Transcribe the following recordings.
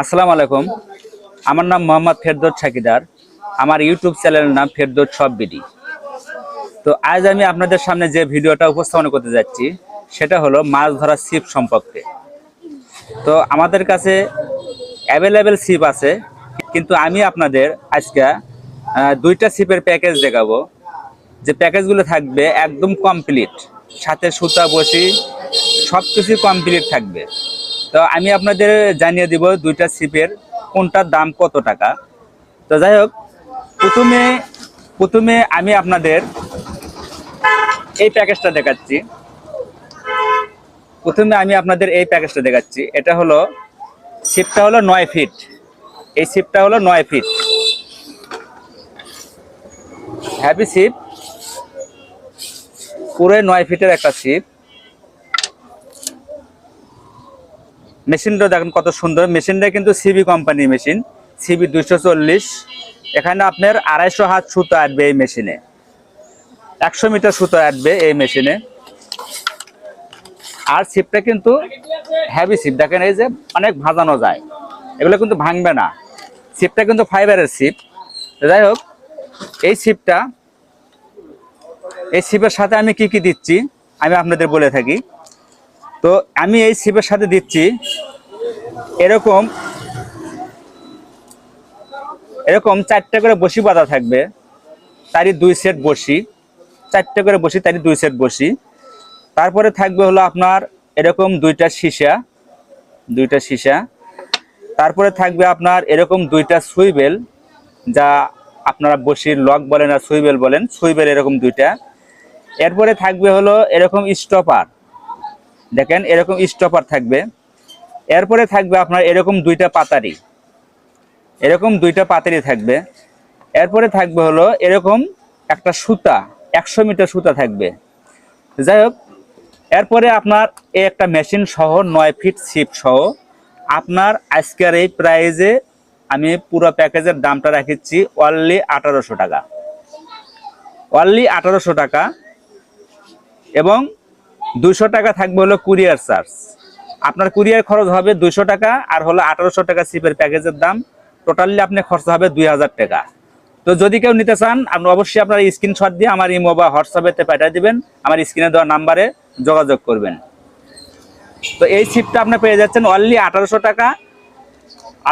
আসসালামু আলাইকুম। আমার নাম মোহাম্মদ ফেরদৌস সাকিদার। আমার ইউটিউব চ্যানেলের নাম ফেরদৌস সব বিডি। তো আজ আমি আপনাদের সামনে যে ভিডিওটা উপস্থাপন করতে যাচ্ছি, সেটা হলো মাছ ধরার ছিপ সম্পর্কে। তো আমাদের কাছে অ্যাভেলেবেল ছিপ আছে, কিন্তু আমি আপনাদের আজকে দুইটা ছিপের প্যাকেজ দেখাবো। যে প্যাকেজগুলো থাকবে একদম কমপ্লিট সাথে সুতা, বসি সব কিছু কমপ্লিট থাকবে। তো আমি আপনাদের জানিয়ে দিব দুইটা ছিপের কোনটার দাম কত টাকা। তো যাই হোক, প্রথমে প্রথমে আমি আপনাদের এই প্যাকেজটা দেখাচ্ছি। প্রথমে আমি আপনাদের এই প্যাকেজটা দেখাচ্ছি। এটা হলো, ছিপটা হলো নয় ফিট। এই ছিপটা হলো নয় ফিট। হ্যাপি ছিপ পুরো নয় ফিটের একটা ছিপ। মেশিনটা দেখেন কত সুন্দর। মেশিনটা কিন্তু সিবি কোম্পানির মেশিন সিবি দুইশো চল্লিশ। এখানে আপনার আড়াইশো হাত সুতো আসবে এই মেশিনে একশো মিটার সুতো আসবে এই মেশিনে আর ছিপটা কিন্তু হ্যাভি ছিপ। দেখেন এই যে অনেক ভাজানো যায়। এগুলো কিন্তু ভাঙবে না। ছিপটা কিন্তু ফাইবারের ছিপ। যাই হোক, এই ছিপটা, এই ছিপের সাথে আমি কি কি দিচ্ছি, আমি আপনাদের বলে থাকি। তো আমি এই ছিপের সাথে দিচ্ছি। এরকম এরকম চারটে করে বসি বাঁধা থাকবে। তারই দুই সেট বসি। চারটে করে বসি, তারই দুই সেট বসি। তারপরে থাকবে হলো আপনার এরকম দুইটা সীসা। দুইটা সীসা। তারপরে থাকবে আপনার এরকম দুইটা সুইবেল যা আপনারা বসির লক বলেন আর সুইবেল বলেন সুইবেল এরকম দুইটা। এরপরে থাকবে হলো এরকম স্টপার দেখেন, এরকম স্টপার থাকবে। এরপরে থাকবে আপনার এরকম দুইটা পাতারি। এরকম দুইটা পাতারি থাকবে। এরপরে থাকবে হলো এরকম একটা সুতা, একশো মিটার সুতা থাকবে। যাই হোক, এরপরে আপনার একটা মেশিন সহ নয় ফিট ছিপ সহ আপনার আজকের এই প্রাইজে আমি পুরো প্যাকেজের দামটা রাখিচ্ছি অনলি আঠারোশো টাকা। অনলি আঠারোশো টাকা এবং দুশো টাকা থাকবে হলো কুরিয়ার চার্জ। আপনার কুরিয়ার খরচ হবে দুশো টাকা আর হলো আঠারোশো টাকা সিপের প্যাকেজের দাম। টোটালি আপনি খরচ হবে দুই হাজার টাকা। তো যদি কেউ নিতে চান, আপনি অবশ্যই আপনার স্ক্রিনশট দিয়ে আমার ইমো বা হোয়াটসঅ্যাপেতে পাঠিয়ে দিবেন। আমার স্ক্রিনে দেওয়া নাম্বারে যোগাযোগ করবেন। তো এই সিপটা আপনি পেয়ে যাচ্ছেন অনলি আঠারোশো টাকা।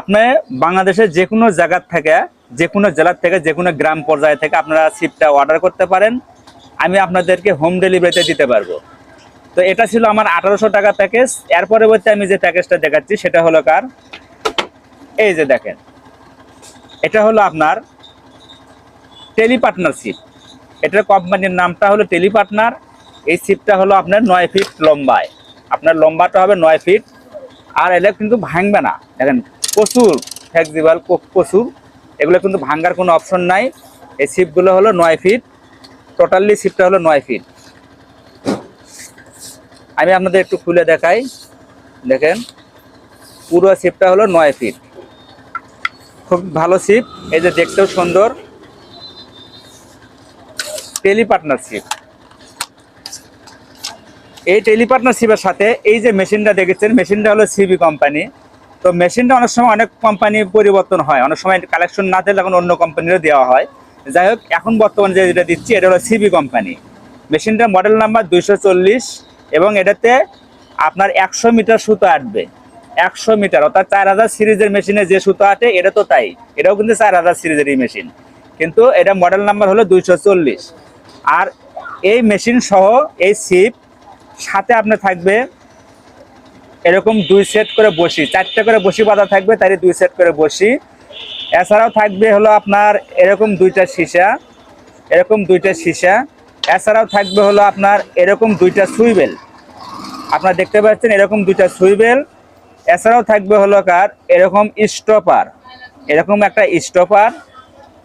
আপনি বাংলাদেশের যে কোনো জায়গার থেকে যে কোনো জেলার থেকে যে কোনো গ্রাম পর্যায়ে থেকে আপনারা সিপটা অর্ডার করতে পারেন। আমি আপনাদেরকে হোম ডেলিভারিতে দিতে পারব। তো এটা ছিল আমার আঠারোশো টাকা প্যাকেজ এর পরবর্তী আমি যে প্যাকেজটা দেখাচ্ছি, সেটা হলো কার? এই যে দেখেন। এটা হলো আপনার টেলি পার্টনারশিপ এটার কোম্পানির নামটা হলো টেলিপার্টনার এই সিপটা হলো আপনার নয় ফিট লম্বায়। আপনার লম্বাটা হবে নয় ফিট আর এটা কিন্তু ভাঙবে না। দেখেন, প্রচুর ফ্লেক্সিবল প্রচুর। এগুলো কিন্তু ভাঙ্গার কোনো অপশন নাই। এই সিপগুলো হলো নয় ফিট টোটালি সিপটা হলো নয় ফিট আমি আপনাদের একটু খুলে দেখাই। দেখেন, পুরো সিপটা হলো নয় ফিট। খুব ভালো সিপ এই যে দেখতেও সুন্দর। টেলি পার্টনারশিপ এই টেলি পার্টনারশিপের সাথে এই যে মেশিনটা দেখেছেন, মেশিনটা হলো সিবি কোম্পানি। তো মেশিনটা অনেক সময় অনেক কোম্পানি পরিবর্তন হয়। অনেক সময় কালেকশন না দিলে এখন অন্য কোম্পানিরও দেওয়া হয়। যাই হোক, এখন বর্তমানে যেটা দিচ্ছি, এটা হলো সিবি কোম্পানি। মেশিনটার মডেল নাম্বার দুইশো চল্লিশ। এবং এটাতে আপনার একশো মিটার সুতো আটবে। একশো মিটার, অর্থাৎ চার হাজার সিরিজের মেশিনে যে সুতো আটে, এটা তো তাই। এটাও কিন্তু চার হাজার সিরিজেরই মেশিন। কিন্তু এটা মডেল নাম্বার হলো দুইশো চল্লিশ। আর এই মেশিন সহ এই সিপ সাথে আপনার থাকবে এরকম দুই সেট করে বসি। চারটে করে বসি বাঁধা থাকবে, তারই দুই সেট করে বসি। এছাড়াও থাকবে হলো আপনার এরকম দুইটা সীসা, এরকম দুইটা সীসা। এছাড়াও থাকবে হলো আপনার এরকম দুইটা সুইবেল। আপনারা দেখতে পাচ্ছেন এরকম দুইটা সুইবেল। এছাড়াও থাকবে হলো কার? এরকম স্টপার। এরকম একটা স্টপার।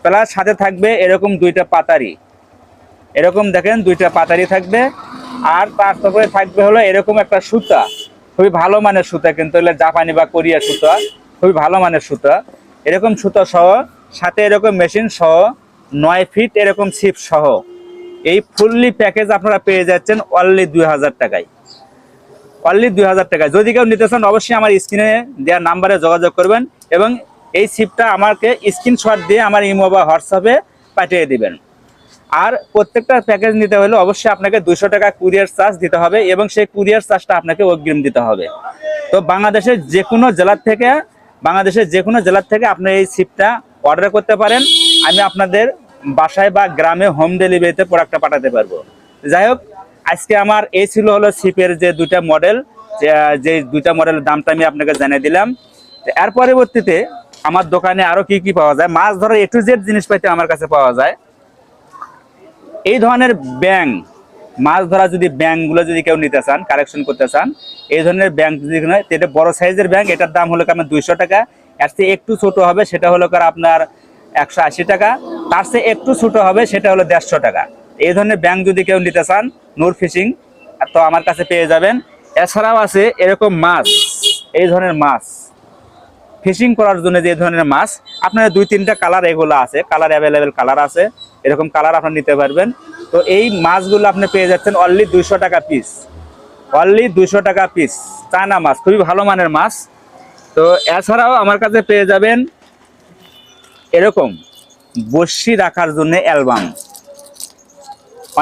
প্লাস সাথে থাকবে এরকম দুইটা পাতারি। এরকম দেখেন দুইটা পাতারি থাকবে। আর তার তারপরে থাকবে হলো এরকম একটা সুতা। খুবই ভালো মানের সুতা কিন্তু এগুলো জাপানি বা কোরিয়া সুতা। খুবই ভালো মানের সুতা। এরকম সুতা সহ, সাথে এরকম মেশিন সহ, নয় ফিট এরকম ছিপ সহ। এই ফুললি প্যাকেজ আপনারা পেয়ে যাচ্ছেন অনলি দুই হাজার টাকায়। অনলি দুই হাজার টাকা যদি কেউ নিতে চান, অবশ্যই আমার স্ক্রিনে দেওয়ার নাম্বারে যোগাযোগ করবেন এবং এই সিপটা আমাকে স্ক্রিনশট দিয়ে আমার ইমো বা হোয়াটসঅ্যাপে পাঠিয়ে দিবেন। আর প্রত্যেকটা প্যাকেজ নিতে হলে অবশ্যই আপনাকে দুশো টাকা কুরিয়ার চার্জ দিতে হবে এবং সেই কুরিয়ার চার্জটা আপনাকে অগ্রিম দিতে হবে। তো বাংলাদেশের যে কোনো জেলার থেকে, বাংলাদেশের যে কোনো জেলার থেকে আপনি এই সিপটা অর্ডার করতে পারেন। আমি আপনাদের বাসায় বা গ্রামে হোম ডেলিভারিতে প্রোডাক্টটা পাঠাতে পারব। যাই হোক আজকে আমার এই ছিল হলো সিপের যে দুইটা মডেল যে দুইটা মডেলের দামটা আমি আপনাকে জানিয়ে দিলাম। এর পরবর্তীতে আমার দোকানে আরও কি কি পাওয়া যায়? মাছ ধরার এ টু জেড জিনিস পাইতে আমার কাছে পাওয়া যায়। এই ধরনের ব্যাং মাছ ধরা যদি ব্যাংকগুলো যদি কেউ নিতে চান কালেকশন করতে চান, এই ধরনের ব্যাংক যদি এটা বড় সাইজের ব্যাংক এটার দাম হলো আপনার দুইশো টাকা। এর চেয়ে একটু ছোট হবে, সেটা হলো আপনার একশো আশি টাকা। তার চেয়ে একটু ছোট হবে, সেটা হলো দেড়শো টাকা। এই ধরনের ব্যাংক যদি কেউ নিতে চান, নূর ফিশিং, তো আমার কাছে পেয়ে যাবেন। এছাড়াও আছে এরকম মাছ, এই ধরনের মাছ। ফিশিং করার জন্য যে ধরনের মাছ, আপনার দুই তিনটা কালার এগুলো আছে, কালার অ্যাভেলেবেল কালার আছে, এরকম কালার আপনার নিতে পারবেন। তো এই মাছগুলো আপনি পেয়ে যাচ্ছেন অনলি দুইশো টাকা পিস অনলি দুইশো টাকা পিস চায়না মাছ, খুবই ভালো মানের মাছ। তো এছাড়াও আমার কাছে পেয়ে যাবেন এরকম বসি রাখার জন্য অ্যালবাম।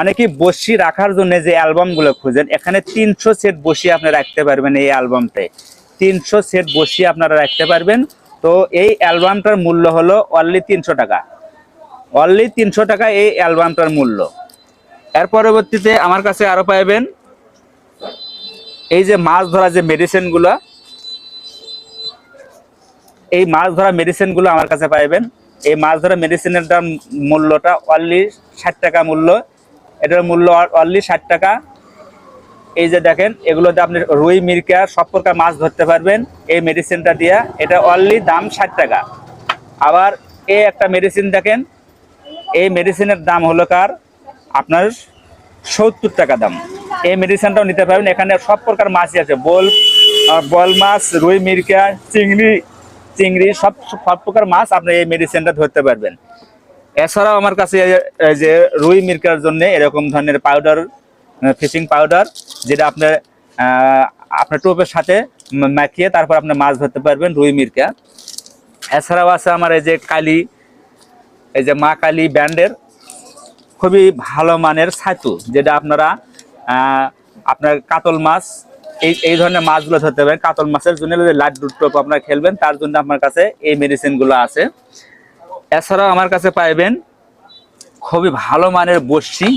অনেকেই বসি রাখার জন্য যে অ্যালবামগুলো খুঁজেন, এখানে তিনশো সেট বসি আপনি রাখতে পারবেন এই অ্যালবামটায়। তিনশো সেট বসি আপনারা রাখতে পারবেন। তো এই অ্যালবামটার মূল্য হলো অনলি তিনশো টাকা। অনলি তিনশো টাকা এই অ্যালবামটার মূল্য। এর পরবর্তীতে আমার কাছে আরও পাইবেন এই যে মাছ ধরা যে মেডিসিনগুলো এই মাছ ধরা মেডিসিনগুলো আমার কাছে পাইবেন। এই মাছ ধরা মেডিসিনের দাম মূল্যটা অনলি ষাট টাকা মূল্য। এটার মূল্য অনলি ষাট টাকা। এই যে দেখেন, এগুলোতে আপনি রুই, মিরকা, সব প্রকার মাছ ধরতে পারবেন এই মেডিসিনটা দিয়া। এটা অনলি দাম ষাট টাকা। আবার এই একটা মেডিসিন দেখেন, এই মেডিসিনের দাম হলো কার? আপনার সত্তর টাকা দাম। এই মেডিসিনটাও নিতে পারবেন। এখানে সব প্রকার মাছই আছে। বোল বল মাছ, রুই, মিরকা, চিংড়ি চিংড়ি, সব সব প্রকার মাছ আপনি এই মেডিসিনটা ধরতে পারবেন। এছাড়াও আমার কাছে যে রুই মিরকার জন্য এরকম ধরনের পাউডার ফিশিং পাউডার যেটা আপনার আপনার টোপের সাথে মাখিয়ে তারপর আপনি মাছ ধরতে পারবেন রুই মির্কা। এছাড়াও আছে আমার এই যে কালি, এই যে মা কালী ব্র্যান্ডের খুবই ভালো মানের ছাতু, যেটা আপনারা আপনার কাতল মাছ, এই এই ধরনের মাছগুলো ধরতে পারেন। কাতল মাছের জন্য লাড্ডুর টোপ আপনারা খেলবেন, তার জন্য আপনার কাছে এই মেডিসিনগুলো আছে। এছাড়াও আমার কাছে পাইবেন খুবই ভালো মানের বড়শি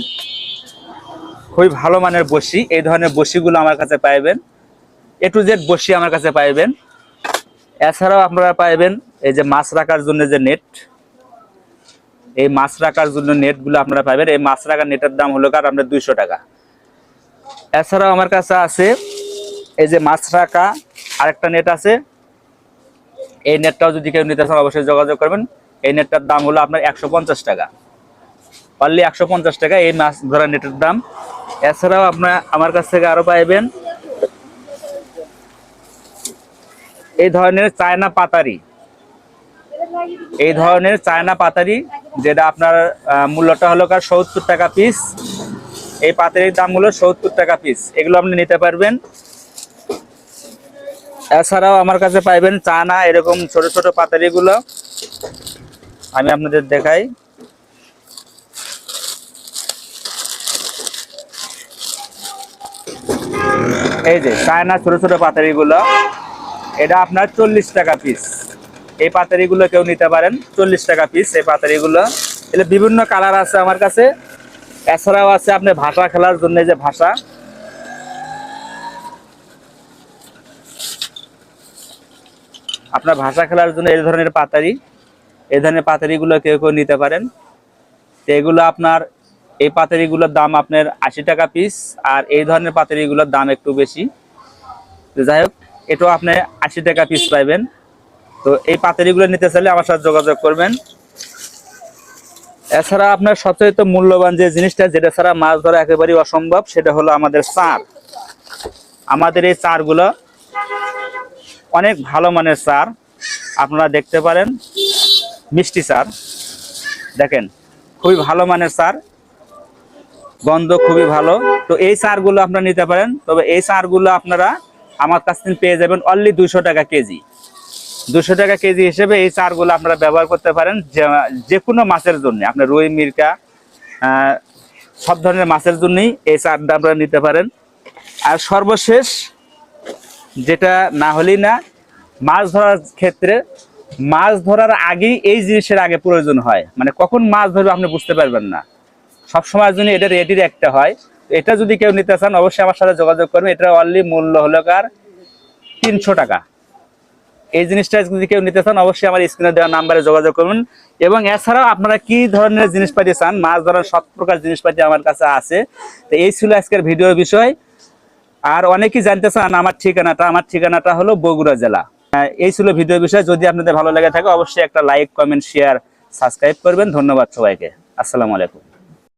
খুবই ভালো মানের বড়শি এই ধরনের বড়শিগুলো আমার কাছে পাইবেন। এ টু জেড বড়শি আমার কাছে পাইবেন। এছাড়াও আপনারা পাইবেন এই যে মাছ রাখার জন্য যে নেট। এই মাছ রাখার জন্য নেটগুলো আপনারা পাবেন এই মাছ রাখার নেটের দাম হলো কার? আপনার দুইশো টাকা। এছাড়াও আমার কাছে আছে এই যে মাছ রাখা আরেকটা নেট আছে। এই নেটটাও যদি কেউ নিতে চান অবশ্যই যোগাযোগ করবেন। এই নেটটার দাম হলো আপনার একশো পঞ্চাশ টাকা। পারলে একশো পঞ্চাশ টাকা এই মাছ ধরা নেটের দাম। এছাড়াও আপনার আমার কাছ থেকে আরও পাইবেন এই ধরনের চায়না পাতারি। এই ধরনের চায়না পাতারি, যেটা আপনার মূল্যটা হলো কার সত্তর টাকা পিস এই পাতারির দাম হলো সত্তর টাকা পিস এগুলো আপনি নিতে পারবেন। এছাড়াও আমার কাছে পাইবেন চায়না এরকম ছোট ছোট পাতারিগুলো। আমি আপনাদের দেখাই। এই যে চায়না ছোট ছোট পাতারিগুলো এটা আপনার চল্লিশ টাকা পিস এই পাতারিগুলো কেউ নিতে পারেন, চল্লিশ টাকা পিস এই পাতারিগুলো এগুলো বিভিন্ন কালার আছে আমার কাছে। এছাড়াও আছে আপনি ভাষা খেলার জন্য যে ভাষা। আপনার ভাষা খেলার জন্য এই ধরনের পাতারি এই ধরনের পাতারিগুলো কেউ কেউ নিতে পারেন। তো এগুলো আপনার, এই পাতারিগুলোর দাম আপনার আশি টাকা পিস আর এই ধরনের পাতারিগুলোর দাম একটু বেশি। যাই হোক, এটাও আপনি আশি টাকা পিস পাইবেন। তো এই পাতারিগুলো নিতে চাইলে আমার সাথে যোগাযোগ করবেন। এছাড়া আপনার সবচেয়ে মূল্যবান যে জিনিসটা, যেটা ছাড়া মাছ ধরা একেবারেই অসম্ভব, সেটা হলো আমাদের চার। আমাদের এই চারগুলো অনেক ভালো মানের চার, আপনারা দেখতে পারেন। মিষ্টি সার দেখেন, খুবই ভালো মানের সার গন্ধ খুবই ভালো। তো এই চারগুলো আপনারা নিতে পারেন। তবে এই চারগুলো আপনারা আমার কাছ থেকে পেয়ে যাবেন অনলি দুশো টাকা কেজি। দুশো টাকা কেজি হিসেবে এই চারগুলো আপনারা ব্যবহার করতে পারেন যে কোনো মাছের জন্য। আপনার রুই, মির্কা সব ধরনের মাছের জন্যই এই সারটা আপনারা নিতে পারেন। আর সর্বশেষ, যেটা না হলেই না, মাছ ধরার ক্ষেত্রে মাছ ধরার আগেই এই জিনিসের আগে প্রয়োজন হয়। মানে কখন মাছ ধরবে আপনি বুঝতে পারবেন না। সব সময়ের জন্য এটা রেডির একটা হয়। এটা যদি কেউ নিতে চান, অবশ্যই আমার সাথে যোগাযোগ করবেন। এটা অনলি মূল্য হলো কার? তিনশো টাকা। এই জিনিসটা যদি কেউ নিতে চান, অবশ্যই আমার স্ক্রিনে দেওয়া নাম্বারে যোগাযোগ করুন এবং এছাড়াও আপনারা কি ধরনের জিনিসপাতি চান? মাছ ধরার সব প্রকার জিনিসপাতি আমার কাছে আছে। তো এই ছিল আজকের ভিডিওর বিষয়। আর অনেকেই জানতে চান, আমার ঠিকানাটা আমার ঠিকানাটা হলো বগুড়া জেলা। এই ছিল ভিডিও বিষয়। যদি আপনাদের ভালো লাগে থাকে, অবশ্যই একটা লাইক কমেন্ট শেয়ার সাবস্ক্রাইব করবেন। ধন্যবাদ সবাইকে। আসসালামু আলাইকুম।